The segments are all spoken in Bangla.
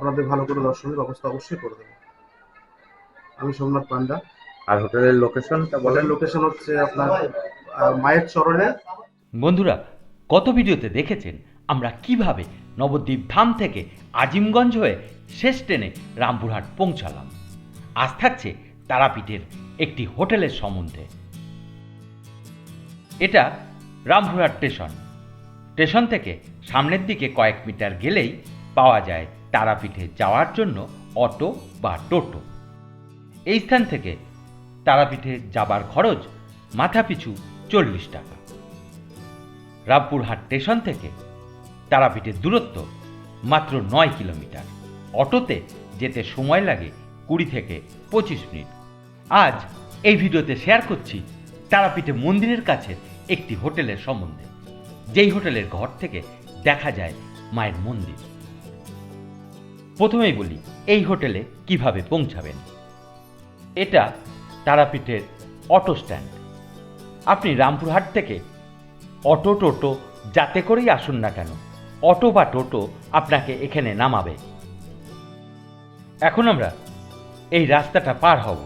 আপনাদের ভালো করে দর্শনের ব্যবস্থা অবশ্যই করে দেবো। আমি সোমনাথ পান্ডা। আর হোটেলের লোকেশনটা বলেন। লোকেশন হচ্ছে আপনার মায়ের চরণে। বন্ধুরা গত ভিডিওতে দেখেছেন? আমরা কীভাবে নবদ্বীপ ধাম থেকে আজিমগঞ্জ হয়ে শেষ ট্রেনে রামপুরহাট পৌঁছালাম? আজ থাকছে তারাপীঠের একটি হোটেলের সম্বন্ধে। এটা রামপুরহাট স্টেশন। স্টেশন থেকে সামনের দিকে কয়েক মিটার গেলেই পাওয়া যায় তারাপীঠে যাওয়ার জন্য অটো বা টোটো। এই স্থান থেকে তারাপীঠে যাবার খরচ মাথাপিছু চল্লিশ টাকা। রামপুরহাট স্টেশন থেকে তারাপীঠের দূরত্ব মাত্র নয় কিলোমিটার। অটোতে যেতে সময় লাগে কুড়ি থেকে পঁচিশ মিনিট। আজ এই ভিডিওতে শেয়ার করছি তারাপীঠে মন্দিরের কাছে একটি হোটেলের সম্বন্ধে। যেই হোটেলের ঘর থেকে দেখা যায় মায়ের মন্দির। প্রথমেই বলি, এই হোটেলে কীভাবে পৌঁছাবেন? এটা তারাপীঠের অটো স্ট্যান্ড। আপনি রামপুরহাট থেকে অটো টোটো যাতে করেই আসুন না কেন, অটো বা টোটো আপনাকে এখানে নামাবে। এখন আমরা এই রাস্তাটা পার হব,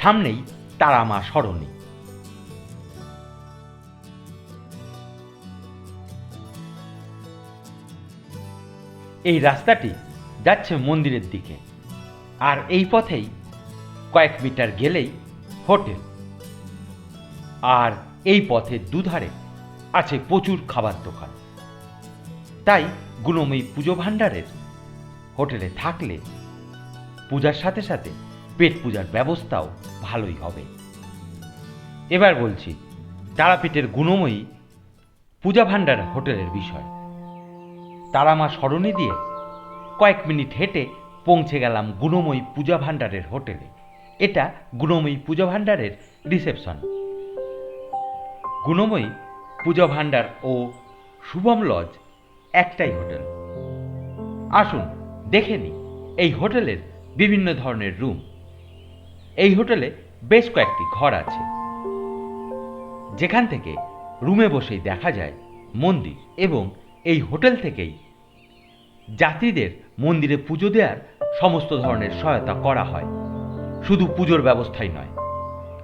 সামনেই তারামা সরণি। এই রাস্তাটি যাচ্ছে মন্দিরের দিকে। আর এই পথেই কয়েক মিটার গেলেই হোটেল। আর এই পথের দুধারে আছে প্রচুর খাবার দোকান। তাই গুণময়ী পুজো ভাণ্ডারের হোটেলে থাকলে পূজার সাথে সাথে পেট পূজার ব্যবস্থাও ভালোই হবে। এবার বলছি, তারাপীঠের গুণময়ী পূজা ভাণ্ডার হোটেলের বিষয়। তারা মা স্মরণে দিয়ে কয়েক মিনিট হেঁটে পৌঁছে গেলাম গুণময়ী পূজা ভাণ্ডারের হোটেলে। এটা গুণময়ী পূজা ভাণ্ডারের রিসেপশন। গুণময়ী পূজা ভাণ্ডার ও শুভম লজ একটাই হোটেল। আসুন, দেখে নিই, এই হোটেলের বিভিন্ন ধরনের রুম। এই হোটেলে বেশ কয়েকটি ঘর আছে। যেখান থেকে রুমে বসেই দেখা যায় মন্দির এবং এই হোটেল থেকেই যাত্রীদের মন্দিরে পুজো দেওয়ার সমস্ত ধরনের সহায়তা করা হয়। শুধু পুজোর ব্যবস্থাই নয়।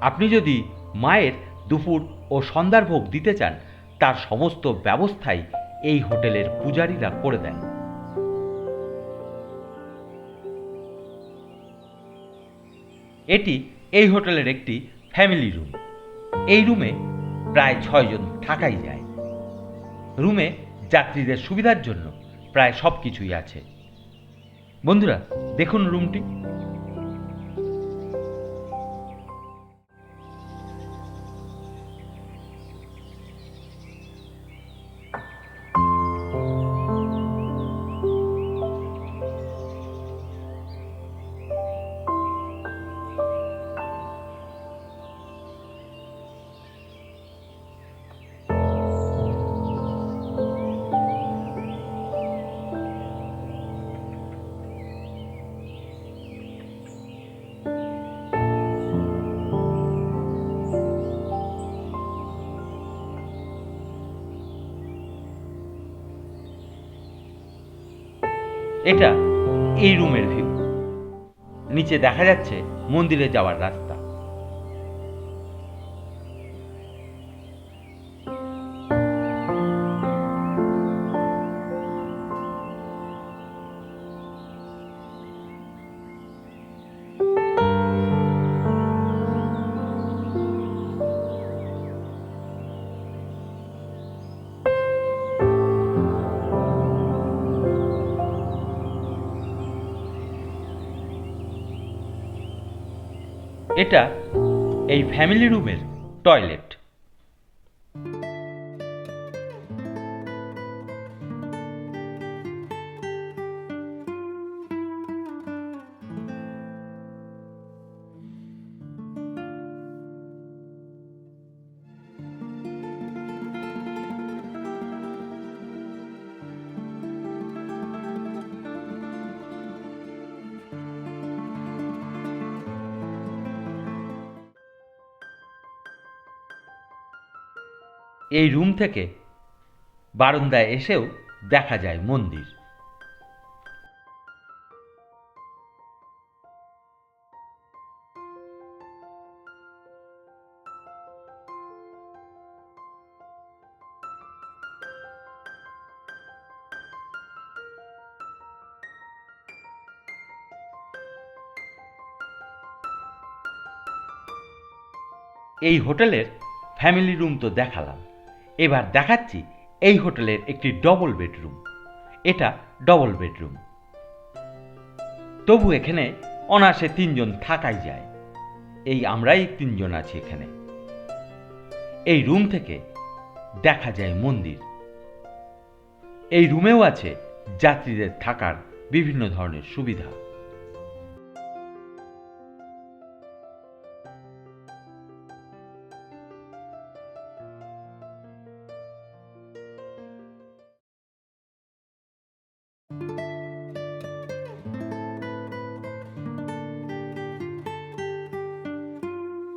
আপনি যদি মায়ের দুপুর ও সন্ধ্যার ভোগ দিতে চান, তার সমস্ত ব্যবস্থাই এই হোটেলের পূজারীরা করে দেন। এটি এই হোটেলের একটি ফ্যামিলি রুম। এই রুমে প্রায় ছয়জন থাকাই যায়। রুমে যাত্রীদের সুবিধার জন্য প্রায় সব কিছুই আছে। বন্ধুরা দেখুন রুমটি এটা এই রুমের ভিউ নিচে দেখা যাচ্ছে মন্দিরে যাওয়ার রাস্তা। এটা এই ফ্যামিলি রুমের টয়লেট এই রুম থেকে বারান্দায় এসেও দেখা যায় মন্দির। এই হোটেলের ফ্যামিলি রুম তো দেখালাম। এবার দেখাচ্ছি এই হোটেলের একটি ডবল বেডরুম এটা ডবল বেডরুম তবু এখানে অনায়াসে তিনজন থাকাই যায়। এই আমরাই তিনজন আছি এখানে। এই রুম থেকে দেখা যায় মন্দির। এই রুমেও আছে যাত্রীদের থাকার বিভিন্ন ধরনের সুবিধা।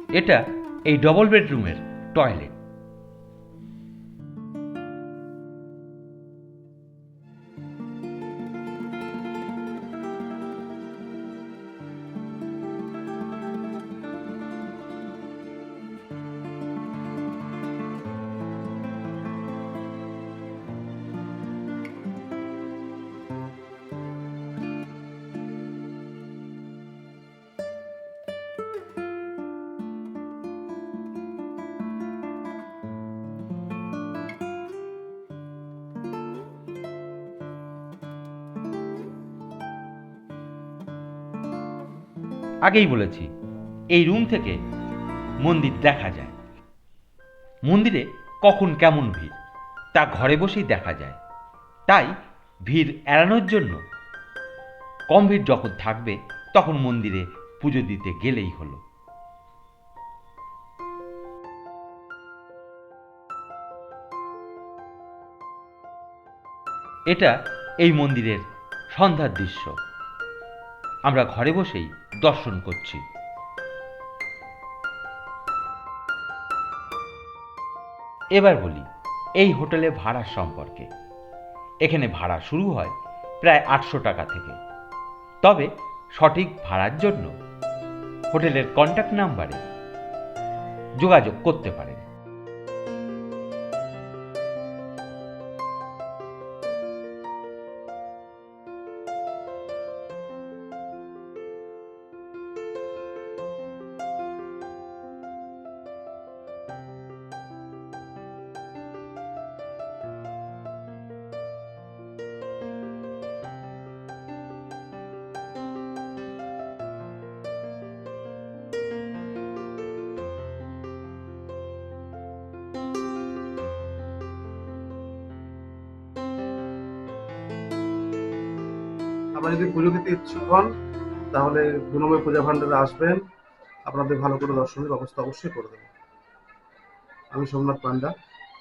এটা এই ডবল বেডরুমের টয়লেট আগেই বলেছি, এই রুম থেকে মন্দির দেখা যায়। মন্দিরে কখন কেমন ভিড়, তা ঘরে বসেই দেখা যায়। তাই ভিড় এড়ানোর জন্য কম ভিড় যখন থাকবে, তখন মন্দিরে পুজো দিতে গেলেই হলো। এটা এই মন্দিরের সন্ধ্যার দৃশ্য। আমরা ঘরে বসেই দর্শন করছি। এবার বলি, এই হোটেলে ভাড়া সম্পর্কে। এখানে ভাড়া শুরু হয় প্রায় আটশো টাকা থেকে। তবে সঠিক ভাড়ার জন্য হোটেলের কন্ট্যাক্ট নাম্বারে যোগাযোগ করতে পারেন। আপনারা যদি পুজো দিতে ইচ্ছুক হন তাহলে গুণময় পূজা ভান্ডারে আসবেন। আপনাদের ভালো করে দর্শনের ব্যবস্থা অবশ্যই করে দেবো। আমি সোমনাথ পান্ডা।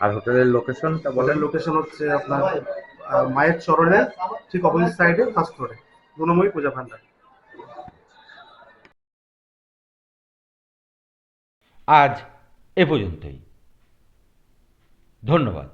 আর হোটেলের লোকেশনটা বলেন। লোকেশন হচ্ছে আপনার মায়ের চরণে ঠিক অপোজিট সাইডে ফার্স্ট ফ্লোরে গুণময় পূজা ভান্ডার আজ এ পর্যন্তই। ধন্যবাদ।